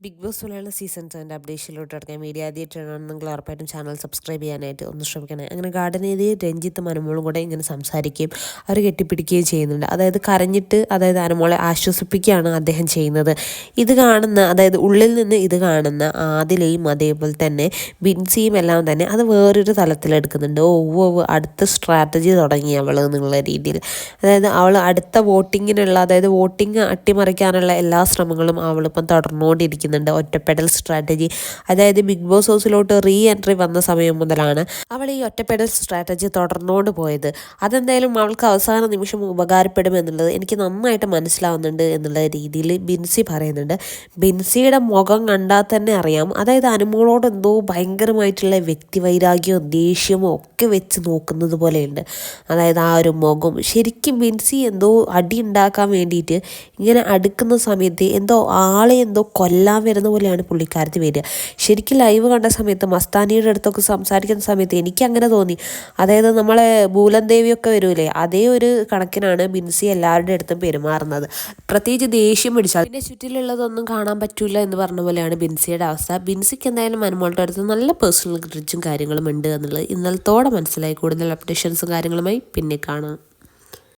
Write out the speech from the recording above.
Big Boss പോലെയുള്ള season സെവന്റെ അപ്ഡേഷനിലോട്ട് കിടക്കാൻ മീഡിയ ആദ്യമായിട്ടാണെന്നെങ്കിൽ ഉറപ്പായിട്ടും ചാനൽ സബ്സ്ക്രൈബ് ചെയ്യാനായിട്ട് ഒന്ന് ശ്രമിക്കണേ. അങ്ങനെ ഗാർഡൻ ഏരിയ രഞ്ജിത്ത് മനമോളും കൂടെ ഇങ്ങനെ സംസാരിക്കുകയും അവർ കെട്ടിപ്പിടിക്കുകയും ചെയ്യുന്നുണ്ട്. അതായത് കരഞ്ഞിട്ട് അതായത് അനുമോളെ ആശ്വസിപ്പിക്കുകയാണ് അദ്ദേഹം ചെയ്യുന്നത്. ഇത് കാണുന്ന അതായത് ഉള്ളിൽ നിന്ന് ഇത് കാണുന്ന ആദിലയും അതേപോലെ തന്നെ ബിൻസിയും എല്ലാം തന്നെ അത് വേറൊരു തലത്തിലെടുക്കുന്നുണ്ട് ഓ ഓ അടുത്ത സ്ട്രാറ്റജി തുടങ്ങി അവൾ എന്നുള്ള രീതിയിൽ. അതായത് അവൾ അടുത്ത വോട്ടിങ്ങിനുള്ള അതായത് വോട്ടിംഗ് അട്ടിമറിക്കാനുള്ള എല്ലാ ശ്രമങ്ങളും അവളിപ്പം തുടർന്നുകൊണ്ടിരിക്കുന്നു. കാണിക്കുന്നുണ്ട് ഒറ്റപ്പെടൽ സ്ട്രാറ്റജി. അതായത് ബിഗ് ബോസ് ഹൗസിലോട്ട് റീ എൻട്രി വന്ന സമയം മുതലാണ് അവൾ ഈ ഒറ്റപ്പെടൽ സ്ട്രാറ്റജി തുടർന്നുകൊണ്ട് പോയത്. അതെന്തായാലും അവൾക്ക് അവസാന നിമിഷം ഉപകാരപ്പെടും എന്നുള്ളത് എനിക്ക് നന്നായിട്ട് മനസ്സിലാവുന്നുണ്ട് എന്നുള്ള രീതിയിൽ ബിൻസി പറയുന്നുണ്ട്. ബിൻസിയുടെ മുഖം കണ്ടാൽ തന്നെ അറിയാം. അതായത് അനുമോളോട് എന്തോ ഭയങ്കരമായിട്ടുള്ള വ്യക്തിവൈരാഗ്യവും ദേഷ്യമോ ഒക്കെ വെച്ച് നോക്കുന്നത് പോലെയുണ്ട്. അതായത് ആ ഒരു മുഖം. ശരിക്കും ബിൻസി എന്തോ അടി ഉണ്ടാക്കാൻ വേണ്ടിയിട്ട് ഇങ്ങനെ അടുക്കുന്ന സമയത്ത് എന്തോ ആളെ എന്തോ കൊല്ലാൻ വരുന്ന പോലെയാണ് പുള്ളിക്കാരത്തി വരിക. ശരിക്കും ലൈവ് കണ്ട സമയത്ത് മസ്താനിയുടെ അടുത്തൊക്കെ സംസാരിക്കുന്ന സമയത്ത് എനിക്ക് അങ്ങനെ തോന്നി. അതായത് നമ്മളെ ഭൂലൻ ദേവിയൊക്കെ വരൂലേ അതേ ഒരു കണക്കിനാണ് ബിൻസി എല്ലാവരുടെ അടുത്തും പെരുമാറുന്നത്. പ്രത്യേകിച്ച് ദേഷ്യം പിടിച്ചാൽ. പിന്നെ ചുറ്റിലുള്ളതൊന്നും കാണാൻ പറ്റൂല എന്ന് പറഞ്ഞ പോലെയാണ് ബിൻസിയുടെ അവസ്ഥ. ബിൻസിക്ക് എന്തായാലും മനുമോളുടെ അടുത്ത് നല്ല പേഴ്സണൽ ഗ്രിഡ്ജും കാര്യങ്ങളും ഉണ്ട് എന്നുള്ളത് ഇന്നലത്തോടെ മനസ്സിലായി. കൂടുതൽ അപ്ഡേഷൻസും കാര്യങ്ങളുമായി പിന്നെ കാണാം.